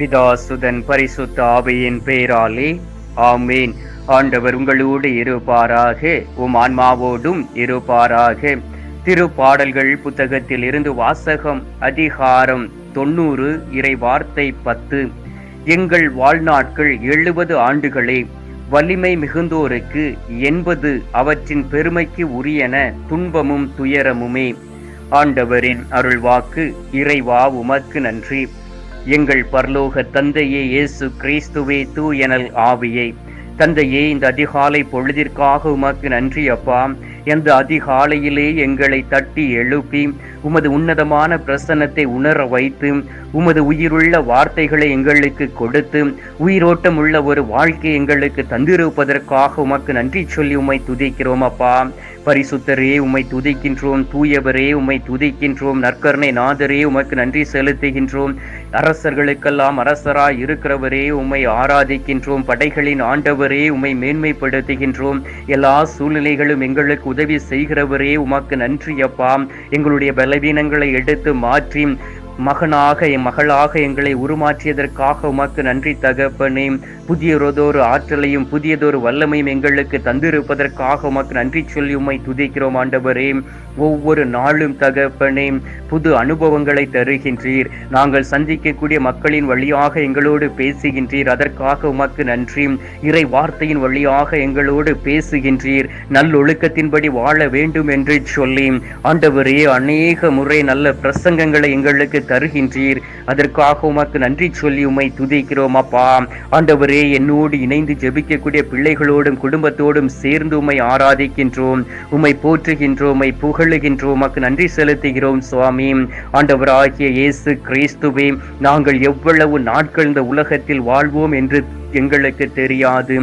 பிதாசுதன் பரிசுத்த ஆவியின் பேராலே. ஆமேன். ஆண்டவர் உங்களோடு இருப்பாராக. உம் ஆன்மாவோடும் இருப்பாராக. திருப்பாடல்கள் புத்தகத்தில் இருந்து வாசகம் அதிகாரம் தொண்ணூறு இறை வார்த்தை பத்து. எங்கள் வாழ்நாட்கள் எழுபது ஆண்டுகளே வலிமை மிகுந்தோருக்கு என்பது அவற்றின் பெருமைக்கு உரியன துன்பமும் துயரமுமே. ஆண்டவரின் அருள்வாக்கு இறைவா உமக்கு நன்றி. எங்கள் பரலோக தந்தையே இயேசு கிறிஸ்துவே தூயனல் ஆவியை. தந்தையே இந்த அதிகாலை பொழுதிற்காக உமக்கு நன்றி அப்பா. எந்த அதிகாலையிலே எங்களை தட்டி எழுப்பி உமது உன்னதமான பிரசன்னத்தை உணர வைத்து உமது உயிருள்ள வார்த்தைகளை எங்களுக்கு கொடுத்து உயிரோட்டம் உள்ள ஒரு வாழ்க்கை எங்களுக்கு தந்திருப்பதற்காக உமக்கு நன்றி சொல்லி உம்மை துதிக்கிறோம் அப்பா. பரிசுத்தரே உம்மை துதிக்கின்றோம் தூயவரே உம்மை துதிக்கின்றோம் நற்கருணை நாதரே உமக்கு நன்றி செலுத்துகின்றோம். அரசர்களுக்கெல்லாம் அரசராய் இருக்கிறவரே உம்மை ஆராதிக்கின்றோம் படைகளின் ஆண்டவரே உம்மை மேன்மைப்படுத்துகின்றோம். எல்லா சூழ்நிலைகளும் எங்களுக்கு உதவி செய்கிறவரே உமக்கு நன்றி அப்பா. எங்களுடைய செலவினங்களை எடுத்து மாற்றி மகனாக என் மகளாக எங்களை உருமாற்றியதற்காக உமக்கு நன்றி தகப்பனே. புதியதொரு ஆற்றலையும் புதியதொரு வல்லமையும் எங்களுக்கு தந்திருப்பதற்காக உமக்கு நன்றி சொல்லி உம்மை துதிக்கிறோம் ஆண்டவரே. ஒவ்வொரு நாளும் தகப்பனே புது அனுபவங்களை தருகின்றீர். நாங்கள் சந்திக்கக்கூடிய மக்களின் வழியாக எங்களோடு பேசுகின்றீர். அதற்காக உமக்கு நன்றி. இறை வார்த்தையின் வழியாக எங்களோடு பேசுகின்றீர். நல்லொழுக்கத்தின்படி வாழ வேண்டும் என்று சொல்லி ஆண்டவரே அநேக முறை நல்ல பிரசங்கங்களை எங்களுக்கு தருகின்றீர். அதற்காக உமக்கு நன்றி சொல்லி உம்மை துதிக்கிறோம் அப்பா. ஆண்டவரே என்னோடு இணைந்து ஜெபிக்கக்கூடிய பிள்ளைகளோடும் குடும்பத்தோடும் சேர்ந்து உம்மை ஆராதிக்கின்றோம். உம்மை போற்றுகின்றோம் உம்மை புகழுகின்றோம். உமக்கு நன்றி செலுத்துகிறோம் சுவாமி. ஆண்டவராகிய இயேசு கிறிஸ்துவே நாங்கள் எவ்வளவு நாட்கள் இந்த உலகத்தில் வாழ்வோம் என்று எங்களுக்கு தெரியாது.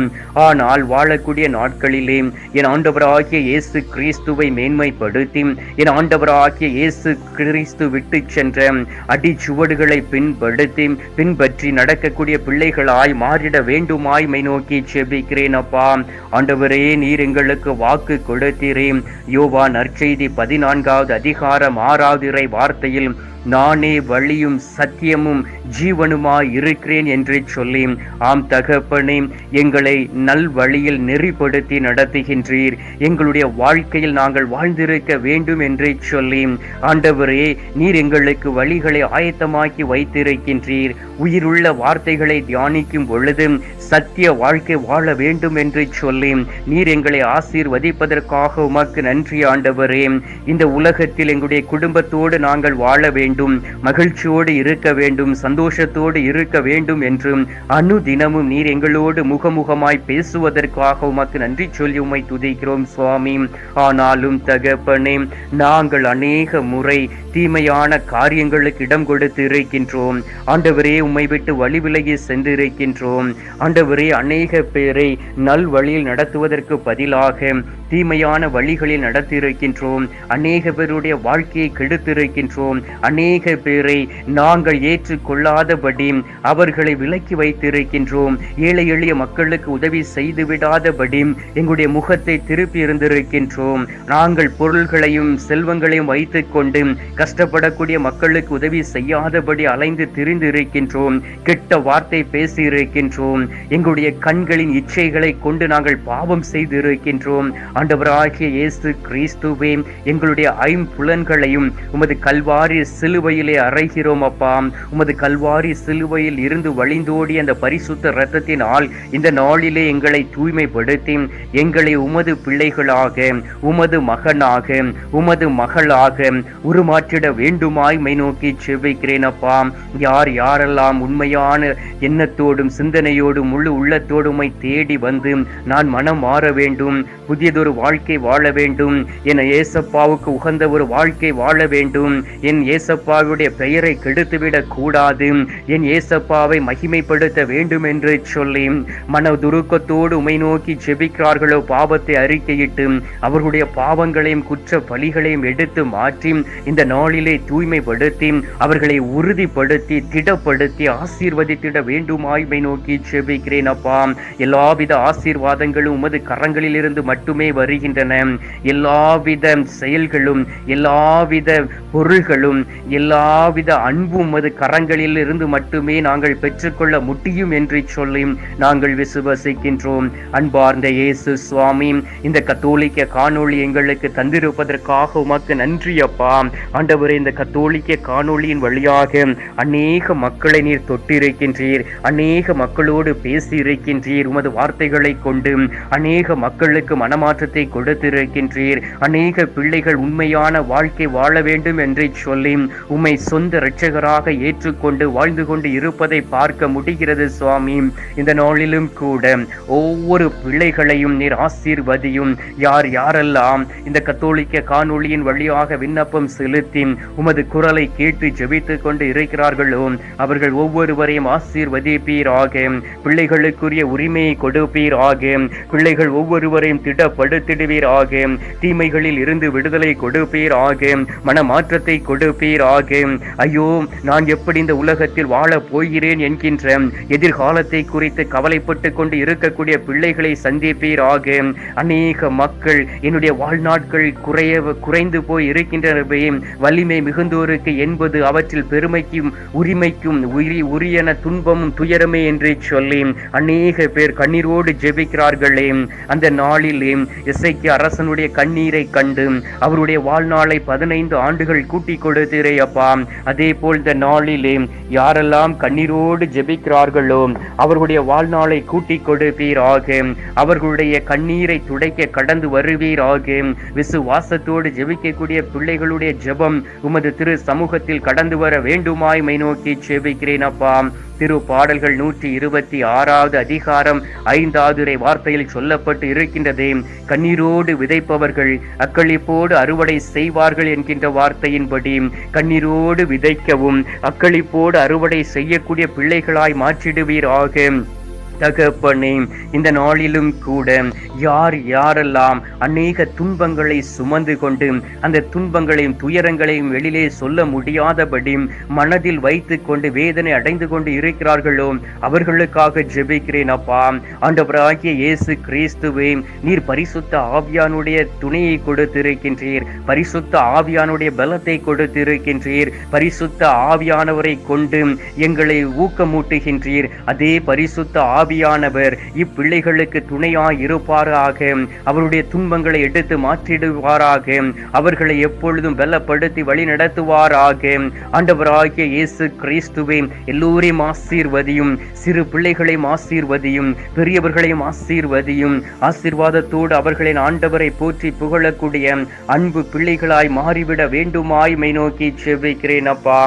ஆனால் வாழக்கூடிய நாட்களிலே என் ஆண்டவராகிய இயேசு கிறிஸ்துவை மேன்மைப்படுத்தி என் ஆண்டவராகிய இயேசு கிறிஸ்து விட்டு சென்ற அடிச்சுவடுகளை பின்படுத்தி பின்பற்றி நடக்கக்கூடிய பிள்ளைகளாய் மாறிட வேண்டுமாய் மை நோக்கி செபிக்கிறேன் அப்பா. ஆண்டவரே நீர் எங்களுக்கு வாக்கு கொடுத்தீரே. யோவா நற்செய்தி பதினான்காவது அதிகாரம் ஆறாவது இறை வார்த்தையில் நானே வழியும் சத்தியமும் ஜீவனுமாய் இருக்கிறேன் என்று சொல்லி ஆம் தகப்பனே எங்களை நல் வழியில் நெறிப்படுத்தி நடத்துகின்றீர். எங்களுடைய வாழ்க்கையில் நாங்கள் வாழ்ந்திருக்க வேண்டும் என்று சொல்லி ஆண்டவரே நீர் எங்களுக்கு வழிகளை ஆயத்தமாக்கி வைத்திருக்கின்றீர். உயிருள்ள வார்த்தைகளை தியானிக்கும் பொழுது சத்திய வாழ்க்கை வாழ வேண்டும் என்று சொல்லி நீர் எங்களை ஆசீர்வதிப்பதற்காக உமக்கு நன்றி ஆண்டவரே. இந்த உலகத்தில் எங்களுடைய குடும்பத்தோடு நாங்கள் வாழ வேண்டும் மகிழ்ச்சியோடு இருக்க வேண்டும் சந்தோஷத்தோடு இருக்க வேண்டும் என்றும் அனுதினமும் நீர் எங்களோடு முகமுகமாய் பேசுவதற்காக உமக்கு நன்றி சொல்லி உமை துதிக்கிறோம் சுவாமி. ஆனாலும் தகப்பனே நாங்கள் அநேக முறை தீமையான காரியங்களுக்கு இடம் கொடுத்து இருக்கின்றோம். ஆண்டவரே உம்மை விட்டு வழி விலகி சென்றிருக்கின்றோம். ஆண்டவரே அநேக பேரை நல் வழியில் நடத்துவதற்கு பதிலாக தீமையான வழிகளில் நடத்தியிருக்கின்றோம். அநேக பேருடைய வாழ்க்கையை கெடுத்திருக்கின்றோம். அநேக பேரை நாங்கள் ஏற்றுக்கொள்ளாதபடி அவர்களை விலக்கி வைத்திருக்கின்றோம். ஏழை எளிய மக்களுக்கு உதவி செய்துவிடாதபடி எங்களுடைய முகத்தை திருப்பி இருந்திருக்கின்றோம். நாங்கள் பொருள்களையும் செல்வங்களையும் வைத்துக்கொண்டு கஷ்டப்படக்கூடிய மக்களுக்கு உதவி செய்யாதபடி அலைந்து திரிந்து இருக்கின்றோம். கெட்ட வார்த்தை பேசி இருக்கின்றோம் எங்களுடைய கண்களின் இச்சைகளை கொண்டு நாங்கள் பாவம் செய்து இருக்கின்றோம் ஆண்டவராகிய இயேசு கிறிஸ்துவே எங்களுடைய ஐம்புலன்களையும் உமது கல்வாரி சிலுவையிலே அறைகிறோம் அப்பா. உமது கல்வாரி சிலுவையில் இருந்து வழிந்தோடி அந்த பரிசுத்த இரத்தத்தினால் இந்த நாளிலே எங்களை தூய்மைப்படுத்தி எங்களை உமது பிள்ளைகளாக உமது மகனாக உமது மகளாக உருமாற்றிட வேண்டுமாய் மை நோக்கி செபிக்கிறேன் அப்பா. யார் யாரெல்லாம் உண்மையான எண்ணத்தோடும் சிந்தனையோடும் முழு உள்ளத்தோடும் தேடி வந்து நான் மனம் மாற வேண்டும் புதியதொரு வாழ்க்கை வாழ வேண்டும் என் ஏசப்பாவுக்கு உகந்த ஒரு வாழ்க்கை வாழ வேண்டும் என் ஏசப்பாவுடைய பெயரை கெடுத்துவிடக் கூடாது என் ஏசப்பாவை மகிமைப்படுத்த வேண்டும் என்று சொல்லி மன துருக்கத்தோடு உமை நோக்கி ஜெபிக்கிறார்களோ பாவத்தை அறிக்கையிட்டு அவர்களுடைய பாவங்களையும் குற்ற பலிகளையும் எடுத்து மாற்றி இந்த நாளிலே தூய்மைப்படுத்தி அவர்களை உறுதிப்படுத்தி திடப்படுத்தி குடும்பத்தை ஆசீர்வதித்திட வேண்டுமாய்மை நோக்கி செபிக்கிறேன் அப்பா. எல்லாவித ஆசீர்வாதங்களும் உமது கரங்களிலிருந்து மட்டுமே வருகின்றன. எல்லாவித செயல்களும் எல்லாவித பொருள்களும் எல்லாவித அன்பும் உமது கரங்களில் இருந்து மட்டுமே நாங்கள் பெற்றுக்கொள்ள முடியும் என்று சொல்லி நாங்கள் விசுவசிக்கின்றோம். அன்பார்ந்த இயேசு சுவாமி இந்த கத்தோலிக்க காணொளி எங்களுக்கு தந்திருப்பதற்காக உமக்கு நன்றி அப்பா. ஆண்டவரே இந்த கத்தோலிக்க காணொளியின் வழியாக அநேக மக்களை நீர் தொட்டிருக்கின்றீர். அநேக மக்களோடு பேசியிருக்கின்றீர். உமது வார்த்தைகளை கொண்டு அநேக மக்களுக்கு மனமாற்றத்தை கொடுத்திருக்கின்றீர். அநேக பிள்ளைகள் உண்மையான வாழ்க்கை வாழ வேண்டும் என்று சொல்லி உம்மை சொந்த இரட்சகராக ஏற்றுக்கொண்டு வாழ்ந்து கொண்டு இருப்பதை பார்க்க முடிகிறது சுவாமி. இந்த நாளிலும் கூட ஒவ்வொரு பிள்ளைகளையும் நீர் ஆசீர்வதியும். யார் யாரெல்லாம் இந்த கத்தோலிக்க காணொளியின் வழியாக விண்ணப்பம் செலுத்தி உமது குரலை கேட்டு ஜெபித்துக் கொண்டு இருக்கிறார்களோ அவர்கள் ஒவ்வொருவரையும் ஆசீர்வதிப்பீராக. பிள்ளைகளுக்குரிய உரிமையை கொடுப்பீராக. பிள்ளைகள் ஒவ்வொருவரையும் திடப்படுத்திடுவீராக. தீமைகளில் இருந்து விடுதலை கொடுப்பீராக. மனமாற்றத்தை கொடுப்பீராக. ஐயோ நான் எப்படி இந்த உலகத்தில் வாழப் போகிறேன் என்கின்ற எதிர்காலத்தை குறித்து கவலைப்பட்டு கொண்டு இருக்கக்கூடிய பிள்ளைகளை சந்திப்பீராக. அநேக மக்கள் என்னுடைய வாழ்நாட்கள் குறைய குறைந்து போய் இருக்கின்றன வலிமை மிகுந்தோருக்கு என்பது அவற்றில் பெருமைக்கும் உரிமைக்கும் உயிரி உரியன துன்பமும் துயரமே என்று சொல்லி அநேக பேர் கண்ணீரோடு ஜெபிக்கிறார்களே. அந்த நாளிலே இசைக்கு அரசனுடைய கண்ணீரை கண்டு அவருடைய வாழ்நாளை பதினைந்து ஆண்டுகள் கூட்டி கொடுத்தீரே அப்பா. அதே போல் இந்த நாளிலே யாரெல்லாம் கண்ணீரோடு ஜெபிக்கிறார்களோ அவர்களுடைய வாழ்நாளை கூட்டி கொடுப்பீராக. அவர்களுடைய கண்ணீரை துடைக்க கடந்து வருவீராக. விசுவாசத்தோடு ஜெபிக்கக்கூடிய பிள்ளைகளுடைய ஜெபம் உமது திரு சமூகத்தில் கடந்து வர வேண்டுமாய் மை நோக்கி ஜெபிக்கிறேன். அப்பா. திரு பாடல்கள் நூற்றி இருபத்தி ஆறாவது அதிகாரம் ஐந்தாவது வார்த்தையில் சொல்லப்பட்டு இருக்கின்றதே. கண்ணீரோடு விதைப்பவர்கள் அக்களிப்போடு அறுவடை செய்வார்கள் என்கின்ற வார்த்தையின்படி கண்ணீரோடு விதைக்கவும் அக்களிப்போடு அறுவடை செய்யக்கூடிய பிள்ளைகளாய் மாற்றிடுவீர் ஆகும் தகப்பனே இந்த நாளிலும் கூட யார் யாரெல்லாம் அநேக துன்பங்களை சுமந்து கொண்டு அந்த துன்பங்களையும் துயரங்களையும் வெளியிலே சொல்ல முடியாதபடி மனதில் வைத்து கொண்டு வேதனை அடைந்து கொண்டு இருக்கிறார்களோ அவர்களுக்காக ஜெபிக்கிறேன் அப்பா. ஆண்டவராகிய இயேசு கிறிஸ்துவே நீர் பரிசுத்த ஆவியானுடைய துணையை கொடுத்திருக்கின்றீர். பரிசுத்த ஆவியானுடைய பலத்தை கொடுத்திருக்கின்றீர். பரிசுத்த ஆவியானவரை கொண்டு எங்களை ஊக்கமூட்டுகின்றீர். அதே பரிசுத்த ஆவியானவர் இப்பிள்ளைகளுக்கு துணையாய் இருப்பாராக அவருடைய துன்பங்களை எடுத்து மாற்றிடுவாராக. அவர்களை எப்பொழுதும் பலப்படுத்தி வழி நடத்துவாராக ஆண்டவராகிய இயேசு கிறிஸ்துவே எல்லோரையும் ஆசீர்வதியும் சிறு பிள்ளைகளையும் ஆசீர்வதியும் பெரியவர்களையும் ஆசீர்வதியும். ஆசீர்வாதத்தோடு அவர்களின் ஆண்டவரை போற்றி புகழக்கூடிய அன்பு பிள்ளைகளாய் மாறிவிட வேண்டுமாய் மை நோக்கி செவ்விக்கிறேன் அப்பா.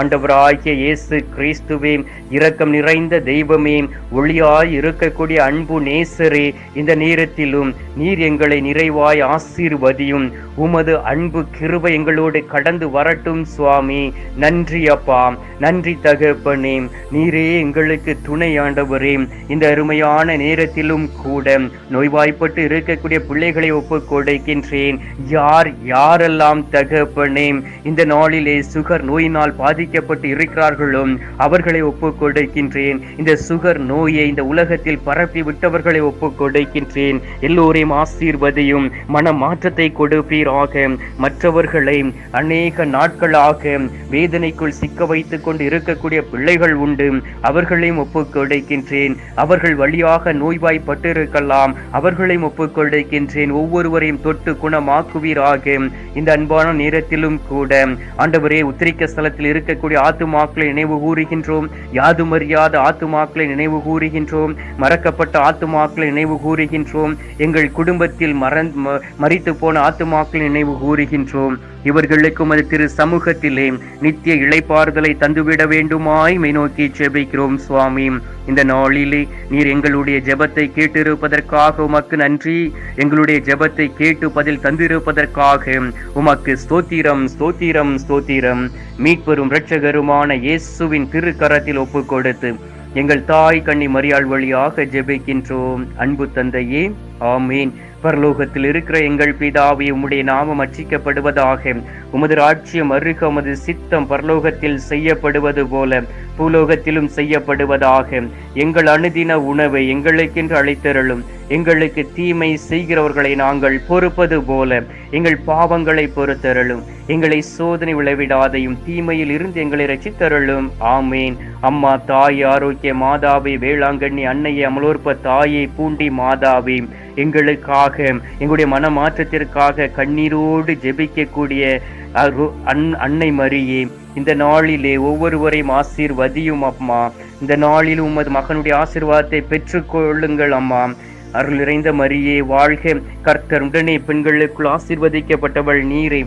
ஆண்டவராகிய இயேசு கிறிஸ்துவே இரக்கம் நிறைந்த தெய்வமே ஒளியா நீராய் இருக்கக்கூடிய அன்பு நேசரே இந்த நேரத்திலும் நீர் எங்களை நிறைவாய் ஆசீர்வதியும். உமது அன்பு கிருபை எங்களோடு கடந்து வரட்டும் சுவாமி. நன்றி அப்பா. நன்றி தகப்பனே. நீரே எங்களுக்கு துணை ஆண்டவரே இந்த அருமையான நேரத்திலும் கூட நோய்வாய்ப்பட்டு இருக்கக்கூடிய பிள்ளைகளை ஒப்பு கொடுக்கின்றேன். யார் யாரெல்லாம் தகப்பனே இந்த நாளிலே சுகர் நோயினால் பாதிக்கப்பட்டு இருக்கிறார்களோ அவர்களை ஒப்புக் கொடுக்கின்றேன். இந்த சுகர் நோயை இந்த உலகத்தில் பரப்பி விட்டவர்களை ஒப்புக் கொடுக்கின்றேன். எல்லோரையும் ஆசீர்வதையும் மன மாற்றத்தை கொடுப்பீராக மற்றவர்களை அநேக நாட்களாக வேதனைக்குள் சிக்க வைத்துக் கொண்டு இருக்கக்கூடிய பிள்ளைகள் உண்டு. அவர்களையும் ஒப்புக்கொடுக்கின்றேன் அவர்கள் வழியாக நோய்வாய்ப்பட்டிருக்கலாம். அவர்களையும் ஒப்புக்கொடுக்கின்றேன் ஒவ்வொருவரையும் தொட்டு குணமாக்குவீராக. இந்த அன்பான நேரத்திலும் கூட ஆண்டவரே உத்திரிக்க ஸ்தலத்தில் இருக்கக்கூடிய ஆத்துமாக்களை நினைவு கூறுகின்றோம். யாதும் அறியாத ஆத்துமாக்களை நினைவு கூறுகின்றோம். மறக்கப்பட்ட ஆத்துமாக்களை நினைவு கூறுகின்றோம். எங்கள் குடும்பத்தில் மறந் மறித்து போன ஆத்துமாக்களை நினைவு கூறுகின்றோம். இவர்களுக்கு உமது திரு சமூகத்திலே நித்திய இழைப்பாறுதலை தந்துவிட வேண்டுமாய் மை நோக்கி ஜெபிக்கிறோம் சுவாமி. இந்த நாளிலே நீர் எங்களுடைய ஜெபத்தை கேட்டிருப்பதற்காக உமக்கு நன்றி. எங்களுடைய ஜெபத்தை கேட்டு பதில் தந்திருப்பதற்காக உமக்கு ஸ்தோத்திரம் ஸ்தோத்திரம் ஸ்தோத்திரம். மீட்பெரும் இரட்சகருமான இயேசுவின் திருக்கரத்தில் ஒப்பு கொடுத்து எங்கள் தாய் கண்ணி மரியாள் வழியாக ஜெபிக்கின்றோம். அன்பு தந்தையே ஆமீன். பரலோகத்தில் இருக்கிற எங்கள் பிதாவை உம்முடைய நாமம் அச்சிக்கப்படுவதாக உமது ராட்சியம் அருக உமது சித்தம் பரலோகத்தில் செய்யப்படுவது போல பூலோகத்திலும் செய்யப்படுவதாக. எங்கள் அணுதின உணவை எங்களுக்கென்று அழைத்தருளும் எங்களுக்கு தீமை செய்கிறவர்களை நாங்கள் பொறுப்பது போல எங்கள் பாவங்களை பொறுத்தருளும். எங்களை சோதனை விளைவிடாதையும் தீமையில் இருந்து எங்களை ரசித்தருளும் ஆமேன். அம்மா தாய் ஆரோக்கிய மாதாவி வேளாங்கண்ணி அன்னையை அமலோற்ப தாயை பூண்டி மாதாவே எங்களுக்காக எங்களுடைய மனமாற்றத்திற்காக கண்ணீரோடு ஜெபிக்கக்கூடிய அன்- அன்னை மரியே இந்த நாளிலே ஒவ்வொருவரையும் ஆசீர்வதியும் அம்மா. இந்த நாளில் உமது மகனுடைய ஆசீர்வாதத்தை பெற்றுக்கொள்ளுங்கள் அம்மா. அருள் நிறைந்த மரியே வாழ்க. கர்த்தர் உடனே பெண்களுக்குள் ஆசீர்வதிக்கப்பட்டவள் நீரை.